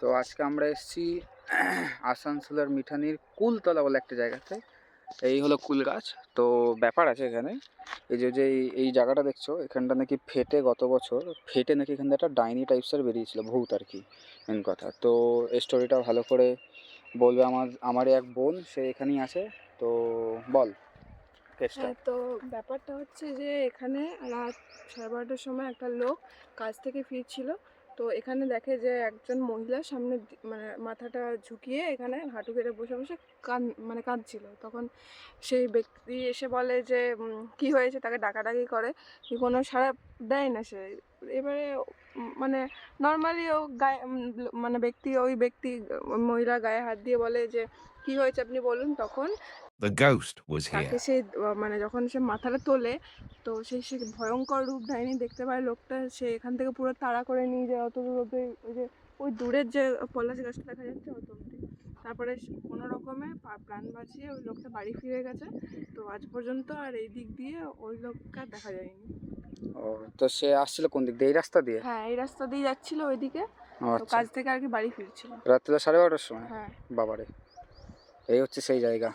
তো আজকে আমরা এসেছি আসানসোলের মিঠানির কুলতলা বলে একটা জায়গাতে। এই হলো কুল গাছ। তো ব্যাপার আছে এখানে। এই যে যে এই- জায়গাটা দেখছ, এখানটা নাকি ফেটে গত বছর, ফেটে নাকি এখান একটা ডাইনি টাইপসের বেরিয়েছিল, ভূত আর কি মেন কথা। তো এই স্টোরিটা ভালো করে বলবে আমার, আমারই এক বোন, সে এখানেই আছে। তো বল হ্যাঁ তো ব্যাপারটা হচ্ছে যে, এখানে রাত সাড়ে বারোটার সময় একটা লোক কাজ থেকে ফিরছিল। তো এখানে দেখে যে একজন মহিলা সামনে মানে মাথাটা ঝুঁকিয়ে এখানে হাঁটু কেটে বসে বসে কান মানে কাঁদছিল। তখন সেই ব্যক্তি এসে বলে যে কি হয়েছে? তাকে ডাকাডাকি করে। কোনো সাড়া দেয় না সে। এবারে মানে নর্মালি ও গায়ে মানে ব্যক্তি ওই ব্যক্তি মহিলা গায়ে হাত দিয়ে বলে যে কি হয়েছে আপনি বলুন? তখন The ghost was তাকে here. সেই আহ, মানে যখন সে মাথাটা তোলে তো সেই সে ভয়ঙ্কর রূপ ডাইনি দেখতে পায় লোকটা সে এখান থেকে পুরো তাড়া করে নিয়ে যায় অত দূর অব্দি। ওই যে ওই দূরের যে পলাশ গাছটা দেখা যাচ্ছে অত অব্দি। তারপরে সে- কোনো রকমে প্রাণ বাঁচিয়ে ওই লোকটা বাড়ি ফিরে গেছে। তো আজ পর্যন্ত আর এই দিক দিয়ে ওই লোকটা দেখা যায়নি। ও তো সে আসছিল কোন দিক দিয়ে? এই রাস্তা দিয়ে? হ্যাঁ এই রাস্তা দিয়ে যাচ্ছিল ওইদিকে। তো আচ্ছা। কাজ থেকে আর কি বাড়ি ফিরছিল। রাত্রিবেলা সাড়ে বারোটার সময়? হ্যাঁ। বাবারে এই হচ্ছে সেই জায়গা।